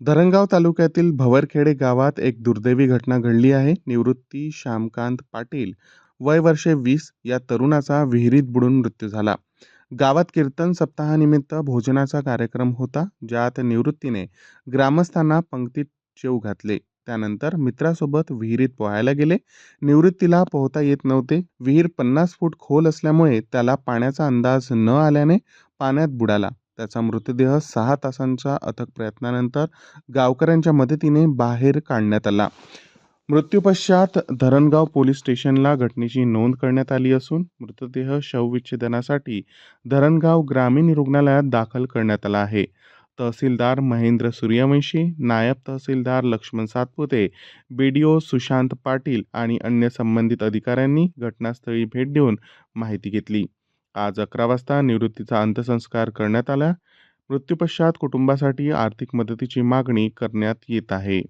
धरणगाव तालुक्यातील भवरखेडे गावात एक दुर्दैवी घटना घडली आहे. निवृत्ती श्यामकांत पाटील वय वर्षे वीस या तरुणाचा विहिरीत बुडून मृत्यू झाला. गावात कीर्तन सप्ताहानिमित्त भोजनाचा कार्यक्रम होता ज्यात निवृत्तीने ग्रामस्थांना पंक्तीत जेव घातले. त्यानंतर मित्रासोबत विहिरीत पोहायला गेले. निवृत्तीला पोहता येत नव्हते. विहीर पन्नास फूट खोल असल्यामुळे त्याला पाण्याचा अंदाज न आल्याने पाण्यात बुडाला. त्याचा मृतदेह सहा तासांच्या अथक प्रयत्नानंतर गावकऱ्यांच्या मदतीने बाहेर काढण्यात आला. मृत्यूपश्चात धरणगाव पोलीस स्टेशनला घटनेची नोंद करण्यात आली असून मृतदेह शवविच्छेदनासाठी धरणगाव ग्रामीण रुग्णालयात दाखल करण्यात आला आहे. तहसीलदार महेंद्र सूर्यवंशी नायब तहसीलदार Laxman Satpute B D O Sushant Patil आणि अन्य संबंधित अधिकाऱ्यांनी घटनास्थळी भेट देऊन माहिती घेतली. आज अकरा वाजता निवृत्तीचा अंत्यसंस्कार करण्यात आला. मृत्यूपश्चात कुटुंबासाठी आर्थिक मदतीची मागणी करण्यात येत आहे.